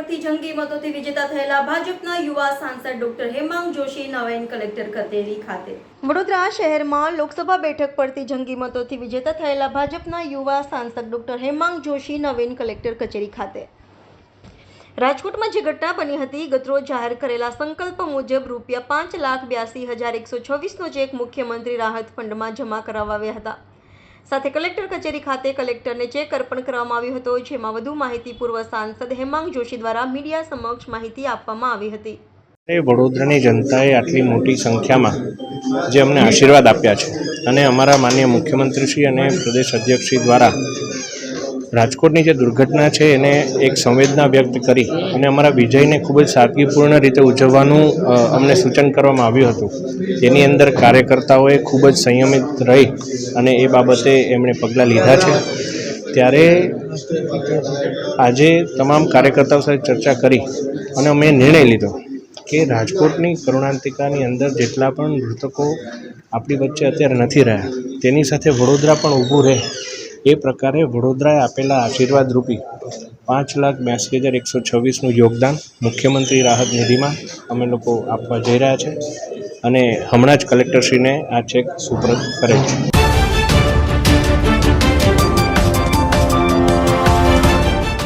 મતોથી વિજેતા થયેલા ભાજપના યુવા સાંસદ ડોક્ટર હેમાંગ જોશી નવાઈન કલેક્ટર કચેરી ખાતે. વડોદરા શહેરમાં લોકસભા બેઠક પરથી જંગી મતોથી વિજેતા થયેલા ભાજપના યુવા સાંસદ ડોક્ટર હેમાંગ જોશી નવીન કલેક્ટર કચેરી ખાતે. રાજકોટમાં જે ઘટના બની હતી, ગતરોજ જાહેર કરેલા સંકલ્પ મુજબ રૂપિયા પાંચ લાખ બ્યાસી હજાર એકસો છવ્વીસનો ચેક મુખ્યમંત્રી રાહત ફંડમાં જમા કરાવ્યા હતા. સાથે કલેક્ટર કચેરી ખાતે કલેક્ટરને ચેક અર્પણ કરવામાં આવ્યો હતો, જેમાં વધુ માહિતી પૂર્વ સાંસદ હેમાંગ જોશી દ્વારા મીડિયા સમક્ષ માહિતી આપવામાં આવી હતી. વડોદરાની જનતાએ આટલી મોટી સંખ્યામાં જે અમને આશીર્વાદ આપ્યા છે અને અમારા માન્ય મુખ્યમંત્રીશ્રી અને પ્રદેશ અધ્યક્ષશ્રી દ્વારા રાજકોટની જે દુર્ઘટના છે એને એક સંવેદના વ્યક્ત કરી અને અમારા વિજયને ખૂબ જ સાદગીપૂર્ણ રીતે ઉજવવાનું અમને સૂચન કરવામાં આવ્યું હતું. તેની અંદર કાર્યકર્તાઓએ ખૂબ જ સંયમિત રહી અને એ બાબતે એમણે પગલાં લીધા છે. ત્યારે આજે તમામ કાર્યકર્તાઓ સાથે ચર્ચા કરી અને અમે નિર્ણય લીધો કે રાજકોટની કરુણાંતિકાની અંદર જેટલા પણ મૃતકો આપણી વચ્ચે અત્યારે નથી રહ્યા, તેની સાથે વડોદરા પણ ઊભું રહે. એ પ્રકારે વડોદરાએ આપેલા આશીર્વાદ રૂપી પાંચ લાખ બ્યાસી હજાર એકસો છવ્વીસનું યોગદાન મુખ્યમંત્રી રાહત નિધિમાં અમે લોકો આપવા જઈ રહ્યા છે. અને હમણાં જ કલેક્ટરશ્રીને આ ચેક સુપ્રત કરે છે.